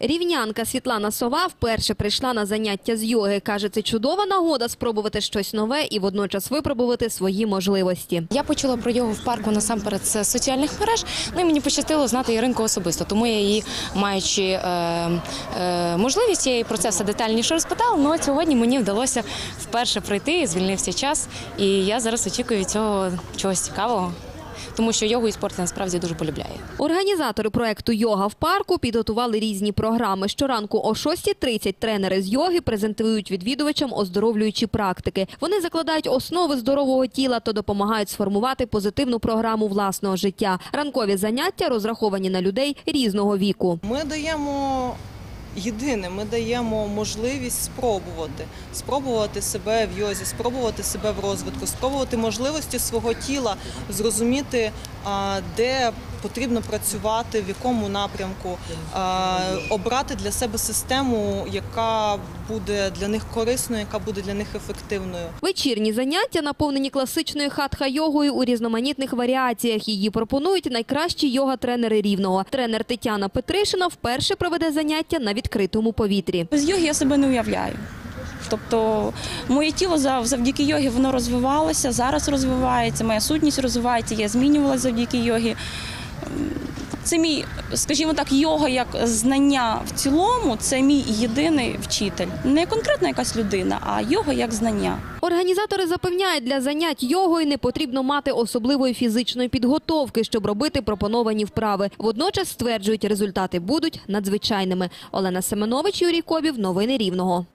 Рівнянка Світлана Сова вперше прийшла на заняття з йоги. Каже, це чудова нагода спробувати щось нове і водночас випробувати свої можливості. Я почула про йогу в парку насамперед з соціальних мереж. Ну і мені пощастило знати Іринку особисто. Тому я її, маючи е, е, можливість, я їй про це все детальніше розпитала. Ну от сьогодні мені вдалося вперше прийти, звільнився час, і я зараз очікую цього чогось цікавого, тому що йогу і спорт я насправді дуже полюбляю. Організатори проекту Йога в парку підготували різні програми. Щоранку о 6.30 тренери з йоги презентують відвідувачам оздоровлюючі практики. Вони закладають основи здорового тіла та допомагають сформувати позитивну програму власного життя. Ранкові заняття розраховані на людей різного віку. Ми даємо єдине, ми даємо можливість спробувати, спробувати себе в йозі, спробувати себе в розвитку, спробувати можливості свого тіла, зрозуміти, де потрібно працювати, в якому напрямку, обрати для себе систему, яка буде для них корисною, яка буде для них ефективною. Вечірні заняття наповнені класичною хатха-йогою у різноманітних варіаціях. Її пропонують найкращі йога-тренери рівного. Тренер Тетяна Петришина вперше проведе заняття на відкритому повітрі. Без йоги я себе не уявляю. Тобто моє тіло завдяки йогі воно розвивалося, зараз розвивається, моя сутність розвивається, я змінювалася завдяки йогі. Це мій, скажімо так, йога як знання в цілому, це мій єдиний вчитель. Не конкретна якась людина, а йога як знання. Організатори запевняють, для занять йогою не потрібно мати особливої фізичної підготовки, щоб робити пропоновані вправи. Водночас стверджують, результати будуть надзвичайними. Олена Семенович, Юрій Кобів. Новини Рівного.